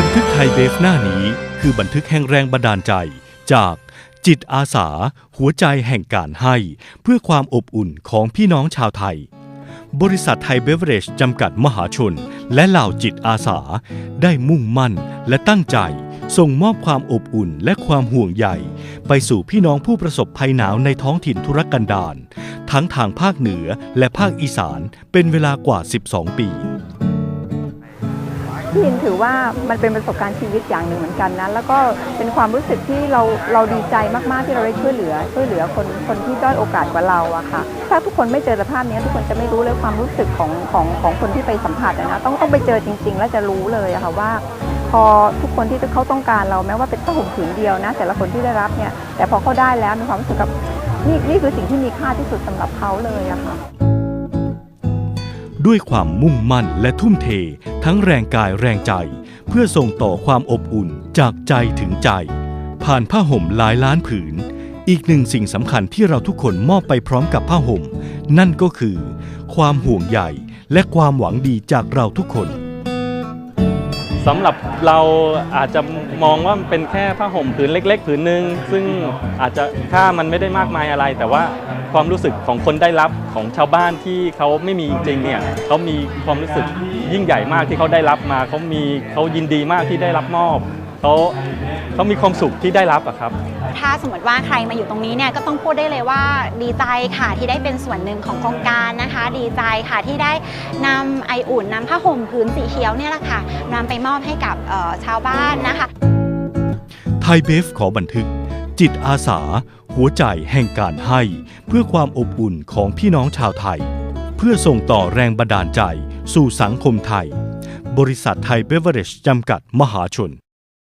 บันทึกไทยเบฟหน้านี้คือบันทึกแห่งแรงบันดาลใจจากจิตอาสา หัวใจแห่งการให้ เพื่อความอบอุ่นของพี่น้องชาวไทย บริษัทไทยเบเวอเรจจำกัดมหาชน และเหล่าจิตอาสา ได้มุ่งมั่นและตั้งใจ ส่งมอบความอบอุ่นและความห่วงใยไปสู่พี่น้องผู้ประสบภัยหนาวในท้องถิ่นทุรกันดารทั้งทางภาคเหนือและภาคอีสานเป็นเวลากว่า 12 ปี พี่อินถือว่ามันเป็นประสบการณ์ชีวิตอย่างหนึ่งเหมือนกันนะแล้วก็เป็นความรู้สึกที่เราเราดีใจมากๆที่เราได้ช่วยเหลือ ช่วยเหลือคนคนที่ด้อยโอกาสกว่าเราอะค่ะ ถ้าทุกคนไม่เจอสภาพนี้ทุกคนจะไม่รู้เลยความรู้สึกของของของคนที่ไปสัมผัสอะนะต้องต้องไปเจอจริง ๆ แล้วจะรู้เลยอะค่ะว่า พอทุกคนที่เขาต้องการเราแม้ว่าเป็นผ้าห่มผืนเดียวนะแต่ละคนที่ได้รับเนี่ยแต่พอเขาได้แล้วมีความรู้สึกกับนี่นี่คือสิ่งที่มีค่าที่สุดสำหรับเขาเลยอะค่ะ ด้วยความมุ่งมั่นและทุ่มเท ทั้งแรงกายแรงใจ เพื่อส่งต่อความอบอุ่นจากใจถึงใจ ผ่านผ้าห่มหลายล้านผืน อีกหนึ่งสิ่งสำคัญที่เราทุกคนมอบไปพร้อมกับผ้าห่ม นั่นก็คือ ความห่วงใยและความหวังดีจากเราทุกคน สำหรับเราอาจจะมองว่ามันเป็นแค่ผ้าห่มผืนเล็ก ๆ ผืนหนึ่งซึ่งอาจจะค่ามันไม่ได้มากมายอะไร แต่ว่าความรู้สึกของคนได้รับของชาวบ้านที่เขาไม่มีจริงเนี่ยเขามีความรู้สึกยิ่งใหญ่มากที่เขาได้รับมาเขามีเขายินดีมากที่ได้รับมอบเขาเขามีความสุขที่ได้รับอะครับ ถ้าสมมติว่าใครมาอยู่ตรงนี้เนี่ยก็ต้องพูดได้เลยว่าดีใจค่ะที่ได้เป็นส่วนหนึ่งของโครงการนะคะ ดีใจค่ะที่ได้นำไออุ่นนำผ้าห่มพื้นสีเขียวเนี่ยแหละค่ะนำไปมอบให้กับชาวบ้านนะคะ ไทยเบฟขอบันทึก จิตอาสา หัวใจแห่งการให้ เพื่อความอบอุ่นของพี่น้องชาวไทย เพื่อส่งต่อแรงบันดาลใจสู่สังคมไทย บริษัทไทยเบเวอเรจจำกัดมหาชน